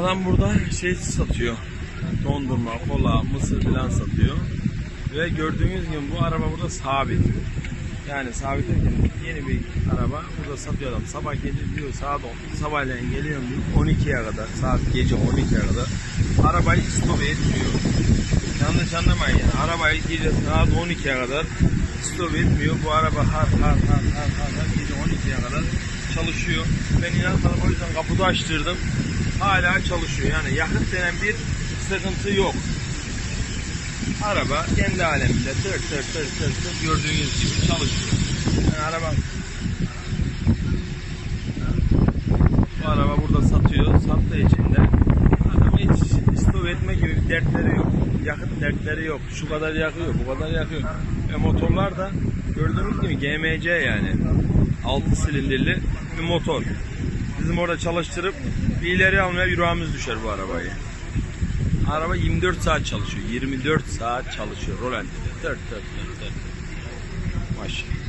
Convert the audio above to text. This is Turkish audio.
Adam burada şey satıyor. Dondurma, kola, mısır falan satıyor. Ve gördüğünüz gibi bu araba burada sabit. Yani sabit derken yeni bir araba burada satıyor adam. Sabah gelir diyor saat 10. Sabahleyin geliyorum diyor 12'ye kadar. Saat gece 12'ye kadar. Arabayı stop etmiyor. Yanlış anlamayın yani. Arabayı gece saat 12'ye kadar stop etmiyor. Bu araba har har har har har, har gece 12'ye kadar çalışıyor. Ben inanmadım o yüzden kaputu açtırdım. Hala çalışıyor. Yani yakıt denen bir sıkıntı yok. Araba kendi aleminde tır tır tır tır tır gördüğünüz gibi çalışıyor. Yani araba bu araba burada satıyor. Sattığı için de adam hiç stop etme gibi bir dertleri yok. Yakıt dertleri yok. Şu kadar yakıyor, bu kadar yakıyor. Ve motorlar da gördüğünüz gibi GMC yani. 6 silindirli bir motor. Bizim orada çalıştırıp bir ileri almaya yüreğimiz düşer bu arabayı. Araba 24 saat çalışıyor. 24 saat çalışıyor. Rolantide. Tır tır tır tır. Maşallah.